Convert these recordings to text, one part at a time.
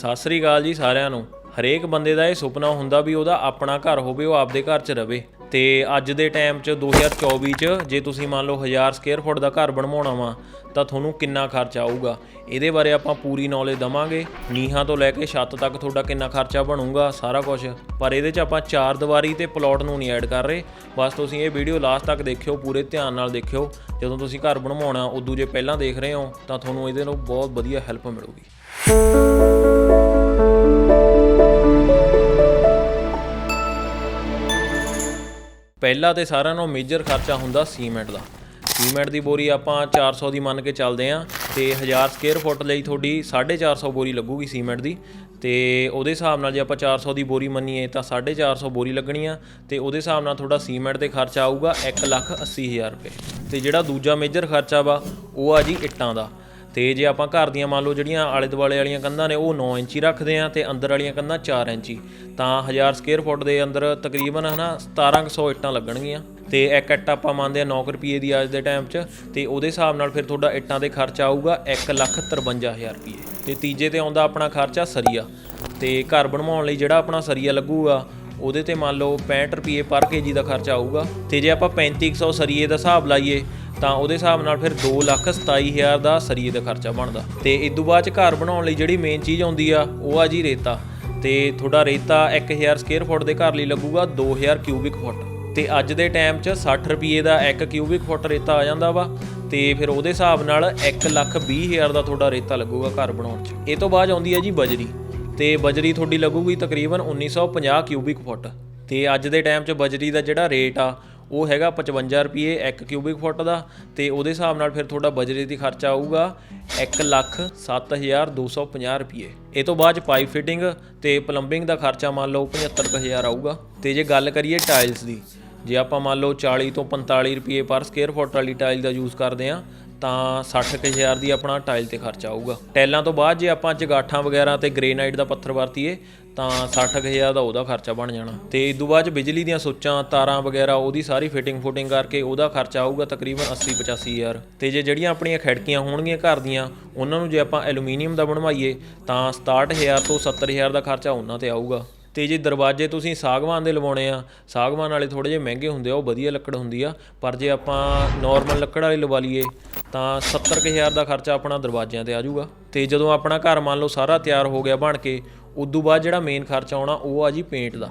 ਸਤਿ ਸ੍ਰੀ ਅਕਾਲ ਜੀ ਸਾਰਿਆਂ ਨੂੰ। ਹਰੇਕ ਬੰਦੇ ਦਾ ਇਹ ਸੁਪਨਾ ਹੁੰਦਾ ਵੀ ਉਹਦਾ ਆਪਣਾ ਘਰ ਹੋਵੇ, ਉਹ ਆਪਦੇ ਘਰ 'ਚ ਰਵੇ। ਤੇ ਅੱਜ ਦੇ ਟਾਈਮ 'ਚ 2024 'ਚ ਜੇ ਤੁਸੀਂ ਮੰਨ ਲਓ 1000 ਸਕੁਅਰ ਫੁੱਟ ਦਾ ਘਰ ਬਣਵਾਉਣਾ ਵਾ, ਤਾਂ ਤੁਹਾਨੂੰ ਕਿੰਨਾ ਖਰਚਾ ਆਊਗਾ? ਇਹਦੇ ਬਾਰੇ ਆਪਾਂ ਪੂਰੀ ਨੌਲੇਜ ਦਵਾਂਗੇ। ਨੀਹਾਂ ਤੋਂ ਲੈ ਕੇ ਛੱਤ ਤੱਕ ਤੁਹਾਡਾ ਕਿੰਨਾ ਖਰਚਾ ਬਣੂਗਾ, ਸਾਰਾ ਕੁਝ ਪਰ ਇਹਦੇ 'ਚ ਆਪਾਂ ਚਾਰ ਦੀਵਾਰੀ ਤੇ ਪਲਾਟ ਨੂੰ ਨਹੀਂ ਐਡ ਕਰ ਰਹੇ। ਬਸ ਤੁਸੀਂ ਇਹ ਵੀਡੀਓ ਲਾਸਟ ਤੱਕ ਦੇਖਿਓ, ਪੂਰੇ ਧਿਆਨ ਨਾਲ ਦੇਖਿਓ। ਜਦੋਂ ਤੁਸੀਂ ਘਰ ਬਣਵਾਉਣਾ, ਉਦੋਂ ਜੇ ਪਹਿਲਾਂ ਦੇਖ ਰਹੇ ਹੋ, ਤਾਂ ਤੁਹਾਨੂੰ ਇਹਦੇ ਨਾਲ ਬਹੁਤ ਵਧੀਆ ਹੈਲਪ ਮਿਲੂਗੀ। ਪਹਿਲਾ ਤੇ ਸਾਰਿਆਂ ਨਾਲੋਂ ਮੇਜਰ ਖਰਚਾ ਹੁੰਦਾ ਸੀਮੈਂਟ ਦਾ। ਸੀਮੈਂਟ ਦੀ ਬੋਰੀ ਆਪਾਂ 400 ਦੀ ਮੰਨ ਕੇ ਚੱਲਦੇ ਆਂ ਤੇ 1000 ਸਕੁਅਰ ਫੁੱਟ ਲਈ ਤੁਹਾਡੀ 450 ਬੋਰੀ ਲੱਗੂਗੀ ਸੀਮੈਂਟ ਦੀ। ਤੇ ਉਹਦੇ ਹਿਸਾਬ ਨਾਲ ਜੇ ਆਪਾਂ 400 ਦੀ ਬੋਰੀ ਮੰਨੀਏ ਤਾਂ 450 ਬੋਰੀ ਲੱਗਣੀ ਆ ਤੇ ਉਹਦੇ ਹਿਸਾਬ ਨਾਲ ਤੁਹਾਡਾ ਸੀਮੈਂਟ ਤੇ ਖਰਚਾ ਆਊਗਾ 180000 ਰੁਪਏ। ਤੇ ਜਿਹੜਾ ਦੂਜਾ ਮੇਜਰ ਖਰਚਾ ਵਾ, ਉਹ ਆ ਜੀ ਇੱਟਾਂ ਦਾ। ਤੇ ਜੇ ਆਪਾਂ ਘਰ ਦੀਆਂ ਮੰਨ ਲਓ ਜਿਹੜੀਆਂ ਆਲੇ ਦੁਆਲੇ ਵਾਲੀਆਂ ਕੰਧਾਂ ਨੇ, ਉਹ 9 ਇੰਚੀ ਰੱਖਦੇ ਆ ਤੇ ਅੰਦਰ ਵਾਲੀਆਂ ਕੰਧਾਂ 4 ਇੰਚੀ, ਤਾਂ 1000 ਸਕੁਅਰ ਫੁੱਟ ਦੇ ਅੰਦਰ ਤਕਰੀਬਨ ਹਨਾ 1700 ਇੱਟਾਂ ਲੱਗਣਗੀਆਂ। ਤੇ ਇੱਕ ਇੱਟ ਆਪਾਂ ਮੰਨਦੇ ਆ 9 ਰੁਪਏ ਦੀ ਅੱਜ ਦੇ ਟਾਈਮ 'ਚ, ਤੇ ਉਹਦੇ ਹਿਸਾਬ ਨਾਲ ਫਿਰ ਤੁਹਾਡਾ ਇੱਟਾਂ ਦੇ ਖਰਚਾ ਆਊਗਾ 153000 ਰੁਪਏ। ਤੇ ਤੀਜੇ ਤੇ ਆਉਂਦਾ ਆਪਣਾ ਖਰਚਾ ਸਰੀਆ। ਤੇ ਘਰ ਬਣਵਾਉਣ ਲਈ ਜਿਹੜਾ ਆਪਣਾ ਸਰੀਆ ਲੱਗੂਗਾ, ਉਹਦੇ ਤੇ ਮੰਨ ਲਓ 65 ਰੁਪਏ ਪਰ ਕੇਜੀ ਦਾ ਖਰਚਾ ਆਊਗਾ। ਤੇ ਜੇ ਆਪਾਂ 3500 ਸਰੀਏ ਦਾ ਹਿਸਾਬ ਲਾਈਏ ਤਾਂ ਉਹਦੇ ਹਿਸਾਬ ਨਾਲ ਫਿਰ 227000 ਦਾ ਸਰੀਏ ਦਾ ਖਰਚਾ ਬਣਦਾ। ਤੇ ਇਸ ਤੋਂ ਬਾਅਦ ਚ ਘਰ ਬਣਾਉਣ ਲਈ ਜਿਹੜੀ ਮੇਨ ਚੀਜ਼ ਆਉਂਦੀ ਆ, ਉਹ ਆ ਜੀ ਰੇਤਾ। ਤੇ ਤੁਹਾਡਾ ਰੇਤਾ 1000 ਸਕੁਅਰ ਫੁੱਟ ਦੇ ਘਰ ਲਈ ਲੱਗੂਗਾ 2000 ਕਿਊਬਿਕ ਫੁੱਟ ਤੇ ਅੱਜ ਦੇ ਟਾਈਮ 'ਚ 60 ਰੁਪਏ ਦਾ 1 ਕਿਊਬਿਕ ਫੁੱਟ ਰੇਤਾ ਆ ਜਾਂਦਾ ਵਾ। ਤੇ ਫਿਰ ਉਹਦੇ ਹਿਸਾਬ ਨਾਲ 120000 ਦਾ ਤੁਹਾਡਾ ਰੇਤਾ ਲੱਗੂਗਾ ਘਰ ਬਣਾਉਣ 'ਚ। ਇਹ ਤੋਂ ਬਾਅਦ ਆਉਂਦੀ ਹੈ ਜੀ ਬਜਰੀ। ਤੇ ਬਜਰੀ ਤੁਹਾਡੀ ਲੱਗੂਗੀ ਤਕਰੀਬਨ 1950 ਕਿਊਬਿਕ ਫੁੱਟ ਤੇ ਅੱਜ ਦੇ ਟਾਈਮ 'ਚ ਬਜਰੀ ਦਾ ਜਿਹੜਾ ਰੇਟ ਆ ਉਹ ਹੈਗਾ 55 ਰੁਪਏ 1 ਕਿਊਬਿਕ ਫੁੱਟ ਦਾ ਤੇ ਉਹਦੇ ਹਿਸਾਬ ਨਾਲ ਫਿਰ ਤੁਹਾਡਾ ਬਜਰੀ ਦੀ ਖਰਚਾ ਆਊਗਾ 107250 ਰੁਪਏ। ਇਹ ਤੋਂ ਬਾਅਦ 'ਚ ਪਾਈਪ ਫਿਟਿੰਗ ਤੇ ਪਲੰਬਿੰਗ ਦਾ ਖਰਚਾ ਮੰਨ ਲਓ 75000 ਆਊਗਾ। ਤੇ ਜੇ ਗੱਲ ਕਰੀਏ ਟਾਇਲਸ ਦੀ, ਜੇ ਆਪਾਂ ਮੰਨ ਲਓ 40 ਤੋਂ 45 ਰੁਪਏ ਪਰ ਸਕੁਅਰ ਫੁੱਟ ਵਾਲੀ ਟਾਇਲ ਦਾ ਯੂਜ਼ ਕਰਦੇ ਆ ਤਾਂ 60000 ਦੀ ਆਪਣਾ ਟਾਈਲ ਤੇ ਖਰਚਾ ਆਊਗਾ। ਟਾਈਲਾਂ ਤੋਂ ਬਾਅਦ ਜੇ ਆਪਾਂ ਜਗਾਠਾਂ ਵਗੈਰਾ ਤੇ ਗ੍ਰੇਨਾਈਟ ਦਾ ਪੱਥਰ ਵਰਤੀਏ, ਤਾਂ 60000 ਦਾ ਉਹਦਾ ਖਰਚਾ ਬਣ ਜਾਣਾ। ਤੇ ਇਸ ਤੋਂ ਬਾਅਦ 'ਚ ਬਿਜਲੀ ਦੀਆਂ ਸੁੱਚਾਂ, ਤਾਰਾਂ ਵਗੈਰਾ, ਉਹਦੀ ਸਾਰੀ ਫਿਟਿੰਗ ਫੁਟਿੰਗ ਕਰਕੇ ਉਹਦਾ ਖਰਚਾ ਆਊਗਾ ਤਕਰੀਬਨ 80 85000 ਤੇ ਜੇ ਜਿਹੜੀਆਂ ਆਪਣੀਆਂ ਖਿੜਕੀਆਂ ਹੋਣਗੀਆਂ ਘਰ ਦੀਆਂ, ਉਹਨਾਂ ਨੂੰ ਜੇ ਆਪਾਂ ਐਲੂਮੀਨੀਅਮ ਦਾ ਬਣਵਾਈਏ, ਤਾਂ 67000 ਤੋਂ 70000 ਦਾ ਖਰਚਾ ਉਹਨਾਂ ਤੇ ਆਊਗਾ। ਤੇ ਜੇ ਦਰਵਾਜ਼ੇ ਤੁਸੀਂ ਸਾਗਵਾਨ ਦੇ ਲਵਾਉਣੇ ਆ, ਸਾਗਵਾਨ ਵਾਲੇ ਥੋੜੇ ਜਿਹੇ ਮਹਿੰਗੇ ਹੁੰਦੇ ਆ, ਉਹ ਵਧੀਆ ਲੱਕੜ ਹੁੰਦੀ ਆ, ਪਰ ਜੇ ਆਪਾਂ ਨਾਰਮਲ ਲੱਕੜ ਵਾਲੇ ਲਵਾ ਲਈਏ, ਤਾਂ 70000 ਦਾ ਖਰਚਾ ਆਪਣਾ ਦਰਵਾਜ਼ਿਆਂ ਤੇ ਆ ਜਾਊਗਾ। ਤੇ ਜਦੋਂ ਆਪਣਾ ਘਰ ਮੰਨ ਲਓ ਸਾਰਾ ਤਿਆਰ ਹੋ ਗਿਆ ਬਣ ਕੇ, ਉਦੋਂ ਬਾਅਦ ਜਿਹੜਾ ਮੇਨ ਖਰਚਾ ਆਉਣਾ ਉਹ ਆ ਜੀ ਪੇਂਟ ਦਾ।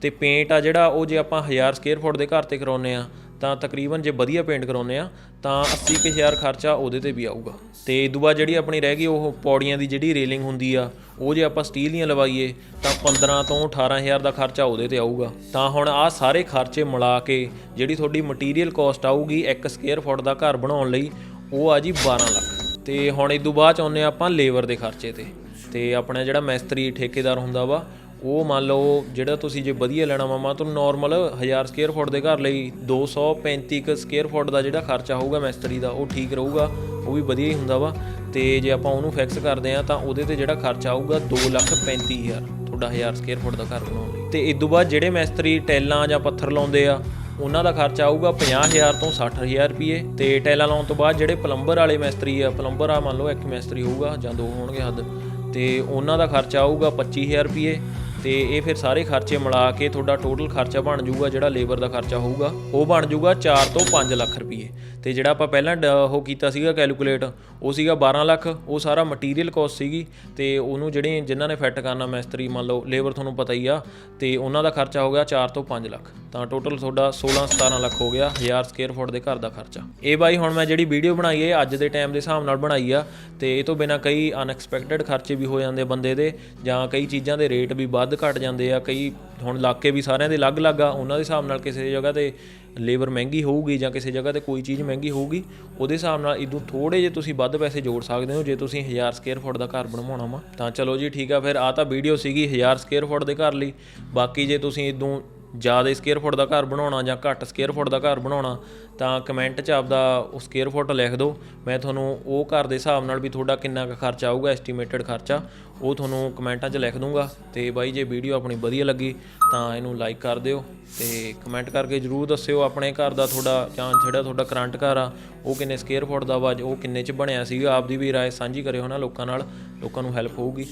ਤੇ ਪੇਂਟ ਆ ਜਿਹੜਾ, ਉਹ ਜੇ ਆਪਾਂ 1000 ਸਕੁਅਰ ਫੁੱਟ ਦੇ ਘਰ ਤੇ ਕਰਾਉਨੇ ਆ ਤਾਂ ਤਕਰੀਬਨ ਜੇ ਵਧੀਆ ਪੇਂਟ ਕਰਾਉਨੇ ਆ, ਤਾਂ 80000 ਖਰਚਾ ਉਹਦੇ ਤੇ ਵੀ ਆਊਗਾ। ਤੇ ਇਦੋਂ ਬਾਅਦ ਜਿਹੜੀ ਆਪਣੀ ਰਹਿ ਗਈ, ਉਹ ਪੌੜੀਆਂ ਦੀ ਜਿਹੜੀ ਰੇਲਿੰਗ ਹੁੰਦੀ ਆ, ਉਹ ਜੇ ਆਪਾਂ ਸਟੀਲ ਦੀਆਂ ਲਵਾਈਏ, ਤਾਂ 15 ਤੋਂ 18000 ਦਾ ਖਰਚਾ ਉਹਦੇ ਤੇ ਆਊਗਾ। ਤਾਂ ਹੁਣ ਆਹ ਸਾਰੇ ਖਰਚੇ ਮਿਲਾ ਕੇ ਜਿਹੜੀ ਤੁਹਾਡੀ ਮਟੀਰੀਅਲ ਕਾਸਟ ਆਊਗੀ 1 ਸਕੁਅਰ ਫੁੱਟ ਦਾ ਘਰ ਬਣਾਉਣ ਲਈ, ਉਹ ਆ ਜੀ 12 ਲੱਖ। ਤੇ ਹੁਣ ਇਦੋਂ ਬਾਅਦ ਚ ਆਉਂਦੇ ਆਪਾਂ ਲੇਬਰ ਦੇ ਖਰਚੇ ਤੇ। ਤੇ ਆਪਣਾ ਜਿਹੜਾ ਮੈਸਤਰੀ, ਠੇਕੇਦਾਰ ਹੁੰਦਾ ਵਾ ਉਹ ਮੰਨ ਲਓ ਜਿਹੜਾ ਤੁਸੀਂ ਜੇ ਵਧੀਆ ਲੈਣਾ ਵਾ, ਮਾ ਤੁਹਾਨੂੰ ਨਾਰਮਲ 1000 ਸਕੁਅਰ ਫੁੱਟ ਦੇ ਘਰ ਲਈ 235 ਕ ਸਕੁਅਰ ਫੁੱਟ ਦਾ ਜਿਹੜਾ ਖਰਚਾ ਹੋਊਗਾ ਮਿਸਤਰੀ ਦਾ, ਉਹ ਠੀਕ ਰਹੂਗਾ, ਉਹ ਵੀ ਵਧੀਆ ਹੀ ਹੁੰਦਾ ਵਾ। ਤੇ ਜੇ ਆਪਾਂ ਉਹਨੂੰ ਫਿਕਸ ਕਰਦੇ ਆ ਤਾਂ ਉਹਦੇ ਤੇ ਜਿਹੜਾ ਖਰਚਾ ਆਊਗਾ 235000 ਤੁਹਾਡਾ 1000 ਸਕੁਅਰ ਫੁੱਟ ਦਾ ਘਰ ਬਣਾਉਣ ਲਈ। ਤੇ ਇਸ ਤੋਂ ਬਾਅਦ ਜਿਹੜੇ ਮਿਸਤਰੀ ਟੈਲਾਂ ਜਾਂ ਪੱਥਰ ਲਾਉਂਦੇ ਆ, ਉਹਨਾਂ ਦਾ ਖਰਚਾ ਆਊਗਾ 50000 ਤੋਂ 60000 ਰੁਪਏ ਤੇ ਟੈਲਾਂ ਲਾਉਣ ਤੋਂ ਬਾਅਦ ਜਿਹੜੇ ਪਲੰਬਰ ਵਾਲੇ ਮਿਸਤਰੀ ਆ, ਪਲੰਬਰ ਆ ਮੰਨ ਲਓ ਇੱਕ ਮਿਸਤਰੀ ਹੋਊਗਾ ਜਾਂ ਦੋ ਹੋਣਗੇ ਹੱਦ। ਤੇ ਉਹਨਾਂ ਦਾ ਖਰਚਾ ਆਊਗਾ 25000 ਰੁਪਏ ਤੇ ਇਹ ਫਿਰ ਸਾਰੇ ਖਰਚੇ ਮਿਲਾ ਕੇ ਤੁਹਾਡਾ ਟੋਟਲ ਖਰਚਾ ਬਣ ਜਾਊਗਾ, ਜਿਹੜਾ ਲੇਬਰ ਦਾ ਖਰਚਾ ਹੋਊਗਾ, ਉਹ ਬਣ ਜਾਊਗਾ 4 ਤੋਂ 5 ਲੱਖ ਰੁਪਏ। ਤੇ ਜਿਹੜਾ ਆਪਾਂ ਪਹਿਲਾਂ ਡ- ਉਹ ਕੀਤਾ ਸੀਗਾ ਕੈਲਕੂਲੇਟ ਉਹ ਸੀਗਾ 12 ਲੱਖ, ਉਹ ਸਾਰਾ ਮਟੀਰੀਅਲ ਕਾਸਟ ਸੀਗੀ, ਤੇ ਉਹਨੂੰ ਜਿਹੜੇ ਜਿਨ੍ਹਾਂ ਨੇ ਫਿੱਟ ਕਰਨਾ ਮਿਸਤਰੀ, ਮੰਨ ਲਓ ਲੇਬਰ ਤੁਹਾਨੂੰ ਪਤਾ ਹੀ ਆ, ਤੇ ਉਹਨਾਂ ਦਾ ਖਰਚਾ ਹੋ ਗਿਆ 4 ਤੋਂ 5 ਲੱਖ। ਤਾਂ ਟੋਟਲ ਤੁਹਾਡਾ 16 17 ਲੱਖ ਹੋ ਗਿਆ 1000 ਸਕੁਅਰ ਫੁੱਟ ਦੇ ਘਰ ਦਾ ਖਰਚਾ। ਇਹ ਬਾਈ ਹੁਣ ਮੈਂ ਜਿਹੜੀ ਵੀਡੀਓ ਬਣਾਈ ਹੈ, ਅੱਜ ਦੇ ਟਾਈਮ ਦੇ ਹਿਸਾਬ ਨਾਲ ਬਣਾਈ ਆ, ਤੇ ਇਹ ਤੋਂ ਬਿਨਾ ਕਈ ਅਨਐਕਸਪੈਕਟਿਡ ਖਰਚੇ ਵੀ ਹੋ ਜਾਂਦੇ ਬੰਦੇ ਦੇ, ਜਾਂ ਕਈ ਚੀਜ਼ਾਂ ਦੇ ਰੇਟ ਵੀ ਵੱਧ ਘਟ ਜਾਂਦੇ ਆ, ਕਈ ਹੁਣ ਇਲਾਕੇ ਵੀ ਸਾਰਿਆਂ ਦੇ ਅਲੱਗ-ਅਲੱਗ ਆ, ਉਹਨਾਂ ਦੇ ਹਿਸਾਬ ਨਾਲ ਕਿਸੇ ਜਗ੍ਹਾ ਤੇ ਲੇਬਰ ਮਹਿੰਗੀ ਹੋਊਗੀ ਜਾਂ ਕਿਸੇ ਜਗ੍ਹਾ ਤੇ ਕੋਈ ਚੀਜ਼ ਮਹਿੰਗੀ ਹੋਊਗੀ, ਉਹਦੇ ਹਿਸਾਬ ਨਾਲ ਇਦੋਂ ਥੋੜੇ ਜੇ ਤੁਸੀਂ ਵੱਧ ਪੈਸੇ ਜੋੜ ਸਕਦੇ ਹੋ, ਜੇ ਤੁਸੀਂ 1000 ਸਕੁਅਰ ਫੁੱਟ ਦਾ ਘਰ ਬਣਵਾਉਣਾ ਵਾ। ਤਾਂ ਚਲੋ ਜੀ ਠੀਕ ਆ, ਫਿਰ ਆ ਤਾਂ ਵੀਡੀਓ ਸੀਗੀ 1000 ਸਕੁਅਰ ਫੁੱਟ ਦੇ ਘਰ ਲਈ, ਬਾਕੀ ਜੇ ਤੁਸੀਂ ਇਦੋਂ ਜ਼ਿਆਦਾ ਸਕੁਅਰ ਫੁੱਟ ਦਾ ਘਰ ਬਣਾਉਣਾ ਜਾਂ ਘੱਟ ਸਕੁਅਰ ਫੁੱਟ ਦਾ ਘਰ ਬਣਾਉਣਾ, ਤਾਂ ਕਮੈਂਟ 'ਚ ਆਪਦਾ ਉਹ ਸਕੁਅਰ ਫੁੱਟ ਲਿਖ ਦਿਓ। ਮੈਂ ਤੁਹਾਨੂੰ ਉਹ ਘਰ ਦੇ ਹਿਸਾਬ ਨਾਲ ਵੀ ਤੁਹਾਡਾ ਕਿੰਨਾ ਕੁ ਖਰਚਾ ਆਊਗਾ ਐਸਟੀਮੇਟਡ ਖਰਚਾ, ਉਹ ਤੁਹਾਨੂੰ ਕਮੈਂਟਾਂ 'ਚ ਲਿਖ ਦੂੰਗਾ ਤੇ ਬਾਈ, ਜੇ ਵੀਡੀਓ ਆਪਣੀ ਵਧੀਆ ਲੱਗੀ, ਤਾਂ ਇਹਨੂੰ ਲਾਈਕ ਕਰ ਦਿਓ ਤੇ ਕਮੈਂਟ ਕਰਕੇ ਜਰੂਰ ਦੱਸਿਓ ਆਪਣੇ ਘਰ ਦਾ ਤੁਹਾਡਾ ਜਾਂ ਜਿਹੜਾ ਤੁਹਾਡਾ ਕਰੰਟ ਘਰ ਆ, ਉਹ ਕਿੰਨੇ ਸਕੁਅਰ ਫੁੱਟ ਦਾ ਵਾ, ਉਹ ਕਿੰਨੇ 'ਚ ਬਣਿਆ ਸੀਗਾ। ਆਪਦੀ ਵੀ ਰਾਏ ਸਾਂਝੀ ਕਰਿਓ ਨਾ ਲੋਕਾਂ ਨਾਲ, ਲੋਕਾਂ ਨੂੰ ਹੈਲਪ ਹੋਊਗੀ।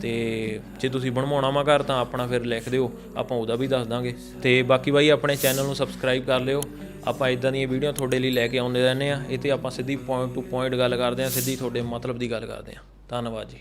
ਤੇ ਜੇ ਤੁਸੀਂ ਬਣਵਾਉਣਾ ਵਾ ਘਰ ਤਾਂ ਆਪਣਾ ਫਿਰ ਲਿਖ ਦਿਓ, ਆਪਾਂ ਉਹਦਾ ਵੀ ਦੱਸ ਦਾਂਗੇ। ਤੇ ਬਾਕੀ ਬਾਈ ਆਪਣੇ ਚੈਨਲ ਨੂੰ ਸਬਸਕ੍ਰਾਈਬ ਕਰ ਲਿਓ। ਆਪਾਂ ਇਦਾਂ ਦੀਆਂ ਵੀਡੀਓ ਤੁਹਾਡੇ ਲਈ ਲੈ ਕੇ ਆਉਂਦੇ ਰਹਿੰਦੇ ਆ ਇਹ ਤੇ ਆਪਾਂ ਸਿੱਧੀ ਪੁਆਇੰਟ ਟੂ ਪੁਆਇੰਟ ਗੱਲ ਕਰਦੇ ਆ ਸਿੱਧੀ ਤੁਹਾਡੇ ਮਤਲਬ ਦੀ ਗੱਲ ਕਰਦੇ ਆ ਧੰਨਵਾਦ ਜੀ।